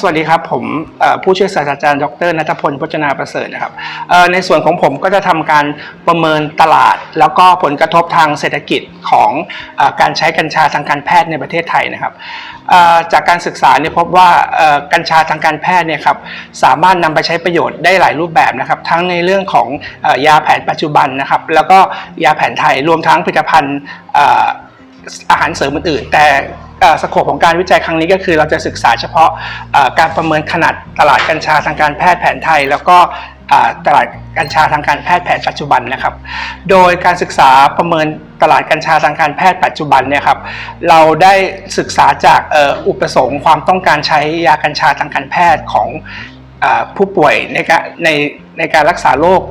สวัสดีครับ ผมผู้ช่วยศาสตราจารย์ดรนัทพลพจนาประเสริฐนะครับในส่วนของผมก็จะทำการประเมินตลาด แล้วก็ผลกระทบทางเศรษฐกิจของอการใช้กัญชาทางการแพทย์ในประเทศไทยนะครับจากการศึกษาเนี่ยพบว่ากัญชาทางการแพทย์เนี่ยครับสามารถนำไปใช้ประโยชน์ได้หลายรูปแบบนะครับ ทั้งในเรื่องของอยาแผนปัจจุบันนะครับ แล้วก็ยาแผนไทยรวมทั้งผลิตภัณฑ์ อาหารเสริมอื่นๆแต่สโคปของการวิจัยครั้งนี้ก็คือเราจะศึกษาเฉพาะการประเมินขนาดตลาดกัญชาทางการแพทย์แผนไทย แล้วก็ตลาดกัญชาทางการแพทย์แผนปัจจุบันนะครับ โดยการศึกษาประเมินตลาดกัญชาทางการแพทย์ปัจจุบันเนี่ยครับ เราได้ศึกษาจากอ,อุปสงค์ความต้องการใช้ยากัญชาทางการแพทย์ของ ผู้ป่วยในการในในการรักษาโรค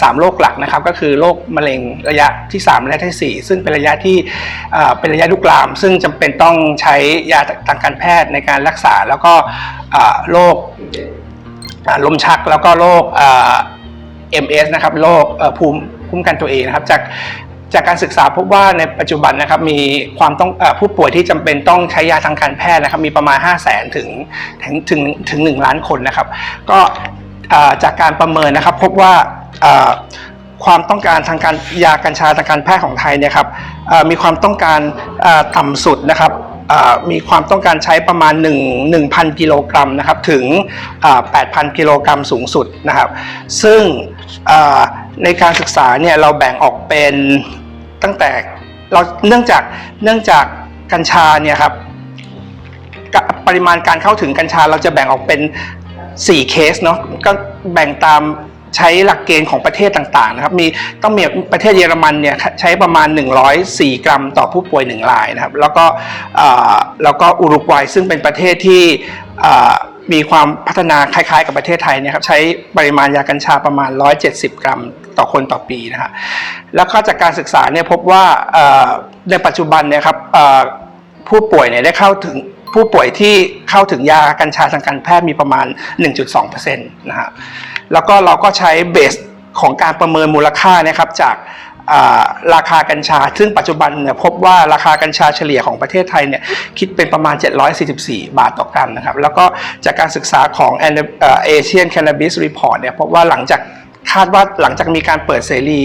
สามโรคหลักนะครับ ก็คือโรคมะเร็งระยะที่ 3 และที่ 4 ซึ่งเป็นระยะที่เป็นระยะลุกลาม ซึ่งจำเป็นต้องใช้ยาทางการแพทย์ในการรักษาแล้วก็โรคลมชักแล้วก็โรคอ่า MS นะครับโรคภูมิคุ้มกันตัวเองนะครับจาก จากการศึกษาพบว่าในปัจจุบันนะครับมีความต้องอผู้ป่วยที่จำเป็นต้องใช้ยาทางการแพทย์นะครับมีประมาณ 5 0 0แสนถึงถึงถึงถึง 1 ล้านคนนะครับ ก็จากการประเมินนะครับพบว่าความต้องการทางการยากัญชาทางการแพทย์ของไทยเนี่ยครับมีความต้องการเอ่อต่ำสุดนะครับมีความต้องการใช้ประมาณ 1 1,000 กิโลกรัมนะครับถึง 8,000 กิโลกรัมสูงสุดนะครับ ซึ่ง ในการศึกษาเนี่ยเราแบ่งออกเป็นตั้งแต่เราเนื่องจากเนื่องจากกัญชาเนี่ยครับปริมาณการเข้าถึงกัญชาเราจะแบ่งออกเป็น 4 เคสเนาะก็แบ่งตามใช้หลักเกณฑ์ของประเทศต่างๆนะครับมีต้องมีประเทศเยอรมันเนี่ยใช้ประมาณ 104 กรัมต่อผู้ป่วย 1 รายนะครับแล้วก็แล้วก็อุรุกวัยซึ่งเป็นประเทศที่มีความพัฒนาคล้ายๆ กับประเทศไทยเนะครับใช้ปริมาณยากัญชาประมาณ 170 กรัม ต่อคนต่อปีนะครับแล้วก็จากการศึกษาเนี่ยพบว่าในปัจจุบันเนี่ยครับผู้ป่วยเนี่ยได้เข้าถึงผู้ป่วยที่เข้าถึงยากัญชาทางการแพทย์มีประมาณ 1.2%นะฮะแล้วก็เราก็ใช้เบสของการประเมินมูลค่านะครับจากราคากัญชา ซึ่งปัจจุบันเนี่ยพบว่าราคากัญชาเฉลี่ยของประเทศไทยเนี่ยคิดเป็นประมาณ 744 บาทต่อกรัมนะครับ แล้วก็จากการศึกษาของเอเชียนแค n น a b i s Report เนี่ยพบว่าหลังจาก คาดว่าหลังจากมีการเปิดเสรี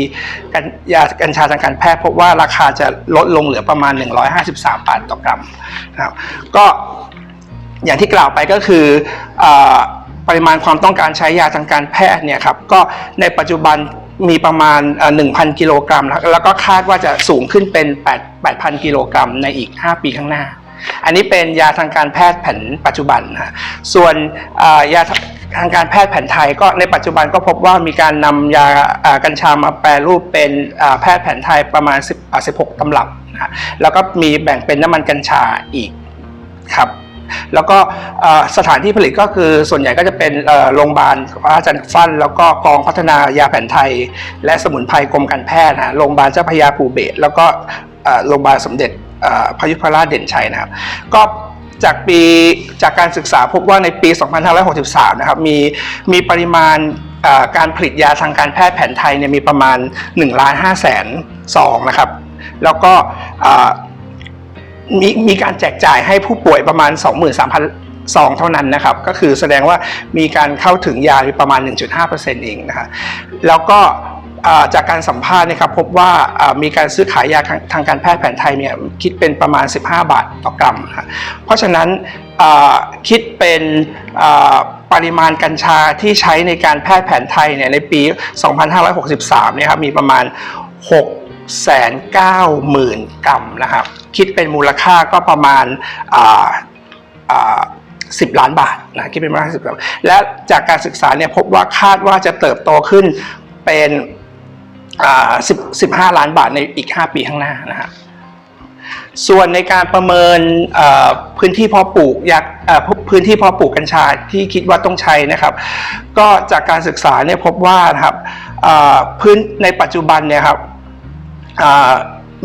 ยากัญชาทางการแพทย์พบว่าราคาจะลดลงเหลือประมาณ 153 บาทต่อกรัมนะครับก็อย่างที่กล่าวไปก็คืออปริมาณความต้องการใช้ยาทางการแพทย์เนี่ยครับก็ในปัจจุบันมีประมาณเอ่อ1,000 กิโลกรัมแล้วแล้วก็คาดว่าจะสูงขึ้นเป็น8 8,000 กิโลกรัมในอีก 5 ปีข้างหน้า อันนี้เป็นยาทางการแพทย์แผนปัจจุบันนะฮะส่วนยา ทางการแพทย์แผนไทยก็ในปัจจุบันก็พบว่ามีการนำยาอ่ากัญชามาแปรรูปเป็นแพทย์แผนไทยประมาณ10 16ตำรับนะฮะแล้วก็มีแบ่งเป็นน้ำมันกัญชาอีกครับแล้วก็สถานที่ผลิตก็คือส่วนใหญ่ก็จะเป็นโรงพยาบาลพระอาจารย์ฟัน แล้วก็กองพัฒนายาแผนไทย และสมุนไพรกรมการแพทย์นะฮะโรงพยาบาลเจ้าพยาภูเบศแล้วก็โรงพยาบาลสมเด็จพระยุพราชเด่นชัยนะครับก็ จากปีจากการศึกษาพบว่าในปี 2563 นะครับมีมีปริมาณการผลิตยาทางการแพทย์แผนไทยเนี่ยมีประมาณ1ล้าน5แสนซองนะครับ แล้วก็มีมีการแจกจ่ายให้ผู้ป่วยประมาณ 23,000ซองเท่านั้นนะครับ ก็คือแสดงว่ามีการเข้าถึงยาประมาณ 1.5%เองนะฮะแล้วก็ จากการสัมภาษณ์นะครับพบว่ามีการซื้อขายยาทางการแพทย์แผนไทยเนี่ยคิดเป็นประมาณ 15 บาทต่อกรัม เพราะฉะนั้นคิดเป็นปริมาณกัญชาที่ใช้ในการแพทย์แผนไทยเนี่ยในปี 2563เนี่ยครับมีประมาณ6แสนเก้าหมื่นกรัมนะครับคิดเป็นมูลค่าก็ประมาณสิบล้านบาทนะคิดเป็นมูลค่าสิบล้านและจากการศึกษาเนี่ยพบว่าคาดว่าจะเติบโตขึ้นเป็น สิบสิบห้าล้านบาทในอีก 5 ปีข้างหน้านะฮะส่วนในการประเมินพื้นที่เพาะปลูกอยากพื้นที่เพาะปลูกกัญชาที่คิดว่าต้องใช้นะครับ ก็จากการศึกษาเนี่ยพบว่านะครับพื้นในปัจจุบันเนี่ยครับ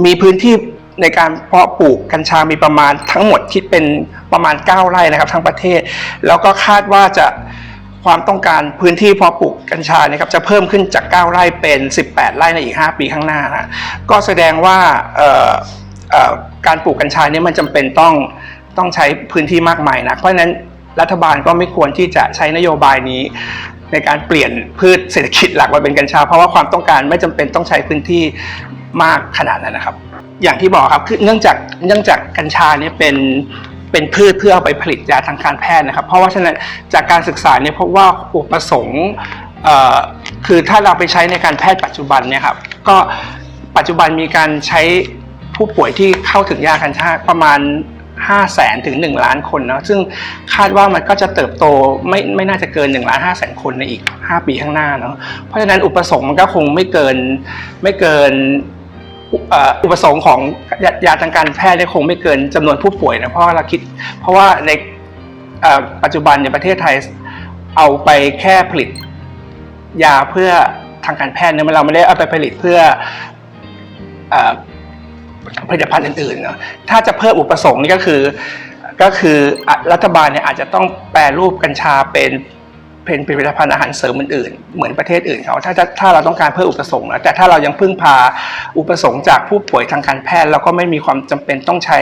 มีพื้นที่ในการเพาะปลูกกัญชามีประมาณทั้งหมดคิดเป็นประมาณ 9 ไร่นะครับทั้งประเทศ แล้วก็คาดว่าจะ ความต้องการพื้นที่เพาะปลูกกัญชานะครับจะเพิ่มขึ้นจาก 9 ไร่เป็น 18 ไร่ในอีก 5 ปีข้างหน้านะก็แสดงว่าการปลูกกัญชาเนี่ยมันจำเป็นต้องต้องใช้พื้นที่มากมายนะเพราะฉะนั้นรัฐบาลก็ไม่ควรที่จะใช้นโยบายนี้ ในการเปลี่ยนพืชเศรษฐกิจหลักมาเป็นกัญชา เพราะว่าความต้องการไม่จำเป็นต้องใช้พื้นที่มากขนาดนั้นนะครับ อย่างที่บอกครับคือเนื่องจากเนื่องจากกัญชาเนี่ยเป็น เป็นพืชเพื่อเอาไปผลิตยาทางการแพทย์นะครับ เพราะว่าฉะนั้นจากการศึกษาเนี่ยพบว่าอุปประสงค์คือถ้าเราไปใช้ในการแพทย์ปัจจุบันเนี่ยครับก็ปัจจุบันมีการใช้ผู้ป่วยที่เข้าถึงยากัญชาประมาณ5แสนถึง 1 ล้านคนนะซึ่งคาดว่ามันก็จะเติบโตไม่ไม่น่าจะเกิน1ล้าน5แสนคนในอีก 5 ปีข้างหน้าเนาะเพราะฉะนั้นอุปสงค์มันก็คงไม่เกินไม่เกิน อุปสงค์ของยายาทางการแพทย์นี่คงไม่เกินจำนวนผู้ป่วยนะเพราะเราคิด เพราะว่าในปัจจุบันในประเทศไทยเอาไปแค่ผลิต ยาเพื่อทางการแพทย์เนี่ยเราไม่ได้เอาไปผลิตเพื่ออ่อผลิตภัณฑ์อื่นๆเนาะถ้าจะเพิ่มอุปสงค์นี่ก็คือก็คือรัฐบาลเนี่ยอาจจะต้องแปรรูปกัญชาเป็น เป็นผลิตภัณฑ์อาหารเสริมอื่นๆเหมือนประเทศอื่นเขาถ้าถ้าถ้าเราต้องการเพิ่มอุปสงค์นะแต่ถ้าเรายังพึ่งพาอุปสงค์จากผู้ป่วยทางการแพทย์แล้วก็ไม่มีความจำเป็นต้องใช้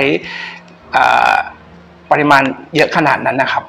ปริมาณเยอะขนาดนั้นนะครับ